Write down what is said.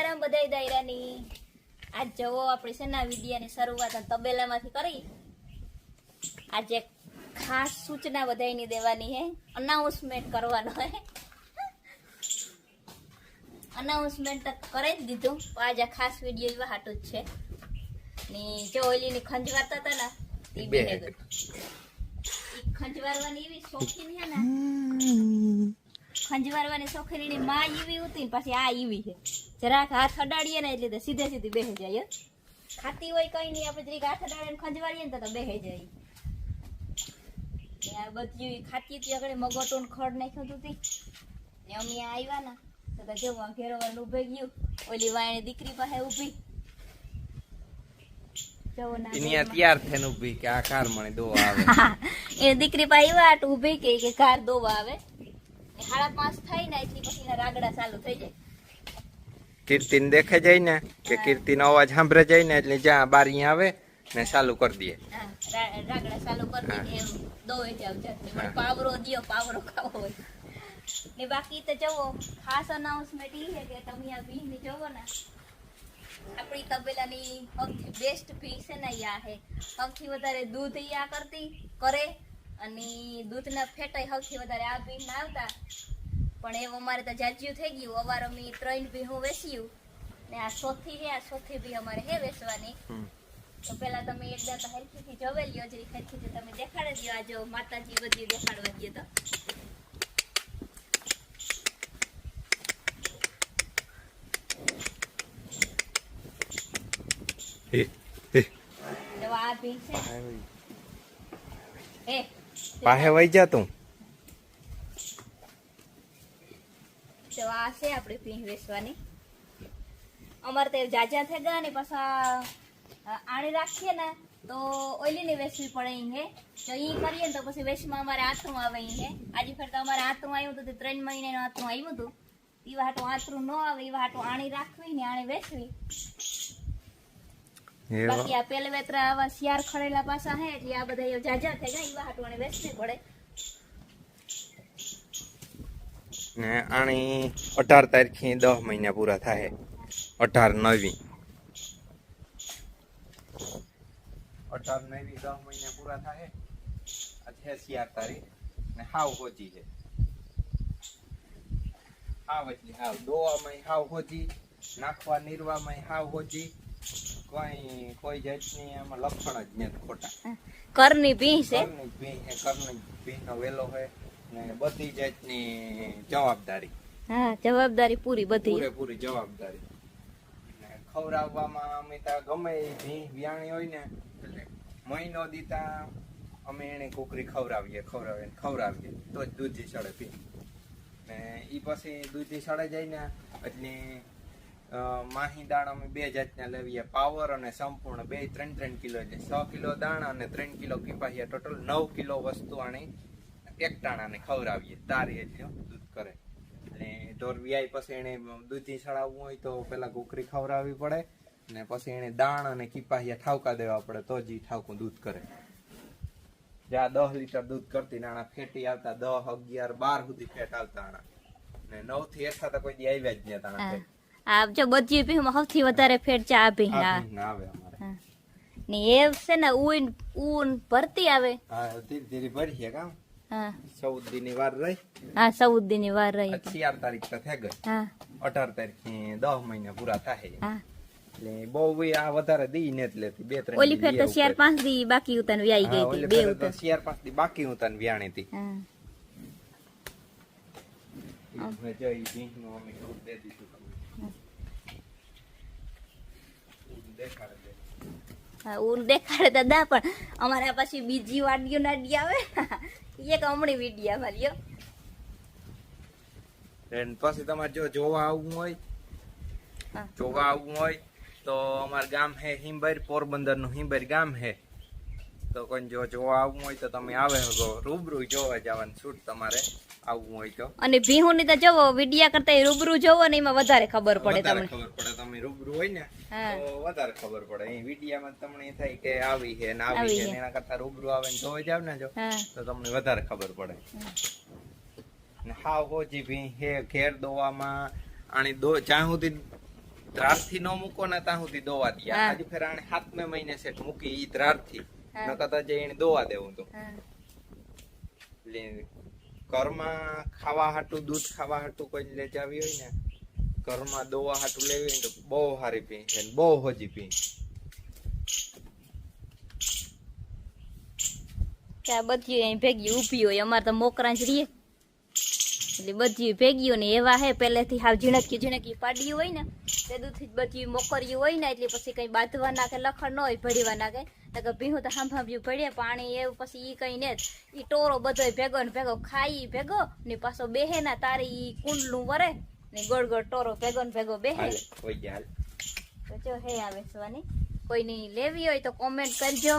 સીતારામ બધાય દાયરાની. આજ જવો આપણે છે ના વિદ્યાની શરૂઆત તબેલામાંથી કરી. આજે ખાસ સૂચના બધાયની દેવાની હે. અનાઉન્સમેન્ટ કરવાનો હે. અનાઉન્સમેન્ટ તો કરી જ દીધું પણ આજે ખાસ વીડિયો એવા હાટું જ છે. ને જો ઓલીની ખંજવાતા હતા ને ઈ બે ખંજવારવાની એવી શોખીન છે ને. ખંજવારવાની એની માં એવી હતી ને પછી આ એવી છે. જરાક હાથ અડાડીએ ને એટલે સીધે સીધી બેસી જાય ખાતી હોય કઈ નહીં આપણે જરીક હાથ અડાડીને ખંજવારીએ ને તો બેસી જાય. બધી ખાતી હતી આગળ મગોટો ખડ નાખ્યું હતું ને અમે આવ્યા ને તો તો જો ઘેરો વાળું ઊભે ગયું. ઓલી વાયણી દીકરી પાસે ઊભી. ના એની તૈયાર થઈને ઊભી કે આ કાર મને દો આવે. એ દીકરી પાસે આવ્યા ઊભી કે કે કાર દોવા આવે. ને સાડા પાંચ ને એટલી પછી એના રાગડા ચાલુ થઈ જાય. કીર્તિન દેખે જાય ને કે કીર્તિનો અવાજ સાંભળે જાય ને એટલે જ્યાં બારી આવે ને ચાલુ કરી દે. રાગડા ચાલુ કરી દે એમ જાવ મને પાવરો દ્યો પાવરો ખાવો હોય. ને બાકી તો જવો ખાસ અનાઉન્સમેન્ટ ઈ છે કે તમે આ ભી ને જોવો ને આપણી તબેલાની સૌથી બેસ્ટ ફી છે ને યા હે સૌથી વધારે દૂધ યા કરતી કરે અને દૂધના ફેટાઈ સૌથી વધારે આ ભી ના આવતા. પણ એવું અમારે તો જાજ્યું થઈ ગયું. અવાર અમે ત્રણ ભીહું વેચ્યું. ને આ ચોથી હે આ સોથી ભી અમારે હે વેચવાની. તો પેલા તમે એક દાંત હરખીથી જોવે લ્યો જરી હરખીથી તમે દેખાડી દો આ જો માતાજી બધી દેખાડવા દઈએ તો. એ એ. આ ભી છે. એ. પાહે વહી જા તું. છે અમારે તો જાજા થઈ ગયા ને પાછા આણી રાખીએ ને તો ઓઈલી ને વેચવી પડે ઈ હે. તો ઈ કરીએ ને તો પછી વેચમાં અમારે આથરું આવે અહીં આજે ફેર અમારે આથરું આવ્યું હતું, તે ત્રણ મહિનાનું આવ્યું હતું. એવા હાટું આથરું ન આવે એવા હાટું આણી રાખવી ને આણી એવા બાકી આ પેલે વેતરા આવા શિયાર ખડેલા પાસા હે એટલે આ બધા જાજા થઈ ગયા એવા હાટવાને વેચવી પડે. ને આણી અઢાર તારીખે દસ મહિના પૂરા થાય. અઢાર નવી. અઢાર નવી દસ મહિના પૂરા થાય. આજે શિયાર તારીખ ને હાવ હોજી છે. હાવ એટલે હાવ. દોવામાં હાવ હોજી નાખવા નીરવામાં હાવ હોજી. કોઈ કોઈ જાતની એમાં લક્ષણ જ નથી ખોટા. કરની ભી છે? ઘરની ભીં હે, ઘરની ભીંનો વેલો હોય ને બધી જાતની જવાબદારી. હા જવાબદારી પૂરી બધી. પૂરેપૂરી જવાબદારી. ખવડાવવામાં અમે ત્યાં ગમે એ વ્યાણી વિયાણી હોય ને એટલે મહિનો દીતા અમે એને કુકરી ખવડાવીએ ખવડાવીએ ખવડાવીએ તો જ દૂધી સડે પી ને એ પછી દૂધી સડે જાય ને એટલે માહી દાણા અમે બે જાતના લેવીએ. પાવર અને સંપૂર્ણ બે ત્રણ ત્રણ કિલો છે. છ કિલો દાણા અને ત્રણ કિલો કીપાહિયા ટોટલ નવ કિલો વસ્તુ આને એક ટાણાને ખવડાવીએ. તારી એટલું દૂધ કરે. અને ઢોર વિયાય પછી એને દૂધી ચડાવવું હોય તો પેલા કુકરી ખવડાવવી પડે અને પછી એને દાણ અને કીપાહિયા ઠાવકા દેવા પડે તો જ ઠાવકું દૂધ કરે. જ્યાં દસ લીટર દૂધ કરતી નાણા ફેટી આવતા દસ અગિયાર બાર સુધી ફેટ આવતા ને નવથી એઠા તો કોઈ દી આવ્યા જ નહીં તાણા. આ જો બધી ભીંમાં સૌથી વધારે ફેટ છે આ ભીં આ હા ભીંગ ના આવે અમારે. હા. ને એ છે ને ઊન ઊન ભરતી આવે. હા ધીરે ધીરે ભરીએ કામ. હા. ચૌદ દી ની વાર રહી. હા ચૌદ દી ની વાર રહી. અગિયાર તારીખ તો થઈ ગઈ. હા. અઢાર તારીખે દસ મહિના પૂરા થાય. હા. એટલે બહુ બી આ વધારે દી નથી લેતી બે ત્રણ ઓલી દી ફેર તો લે શિયાર ઉપર. પાંચ દી બાકી ઉતાન વ્યાઈ હા, ગઈ ઓલી હતી બે ફેરે તો ઉતાન શિયાર પાંચ દી બાકી હું તને વ્યાણી હતી. હા. મેં જો ઈ ભીંગનું અમે દૂધ દે દીધું તમને. દૂધ દેખાડે દે. હા ઊન દેખાડે દાદા પણ અમારે પછી બીજી વાડીઓ નાડી આવે. એક હમણી વીડિયા And પછી તમારે જો જોવા આવવું હોય જોવા આવવું હોય તો અમાર ગામ હે હિંબર પોરબંદરનું હિંબર ગામ હે. તો કોઈ જો જોવા આવવું હોય તો તમે આવે હકો રૂબરૂ જોવા જવાનું છૂટ તમારે આવવું હોય તો. અને ભીહું ની તો જવો વિડિયા કરતા રૂબરૂ જોવો ને એમાં વધારે ખબર પડે તમને. ખબર પડે. તમે રૂબરૂ હોય ને તો વધારે ખબર પડે. અહીં વિડીયામાં તમને થાય કે આવી છે ને આવી છે. એના કરતા રૂબરૂ આવે ને જોવા જાવ ને જો તો તમને વધારે ખબર પડે. હાવ હોજી ભી હે ઘેર દોવામાં આની દો જ્યાં સુધી ત્રારથી ન મૂકો ને ત્યાં સુધી દોવા દે. હા. આજે ફેર આણે સાતમે મહિને સેટ મૂકી ઈ ત્રારથી હા. નકર જઈને દોવા દેવું તો. એટલે ઘરમાં ખાવા હાટું દૂધ ખાવા હાટું કોઈ લે જાવી હોય ને ઘરમાં દોવા હાટું લેવી હોય તો બહુ સારી પી છે બહુ હોજી પી ત્યાં બધી અહીં ભેગી ઊભી હોય અમારે તો મોકરા જ રીએ. એટલે બધી ભેગીઓ ને એવા હે પહેલેથી હાવ ઝીણકી ઝીણકી પાડી હોય ને તે દૂધથી બધી મોકરીઓ હોય ને એટલે પછી કઈ બાંધવા નાખે લખણ ન હોય ભરીવા નાખે તો ભીહું તો સાંભાવ્યું ભળે પાણી એવું પછી ઈ કઈ ને એ ઈ ટોરો બધો ભેગો ને ભેગો ખાઈ ભેગો ને પાછો બેહે ના તારે ઈ કુંડલું વરે ને ગોળ ગોળ ટોરો ભેગો ને ભેગો બેહે. તો જો હે આવે સવાની કોઈની લેવી હોય તો કોમેન્ટ કરજો.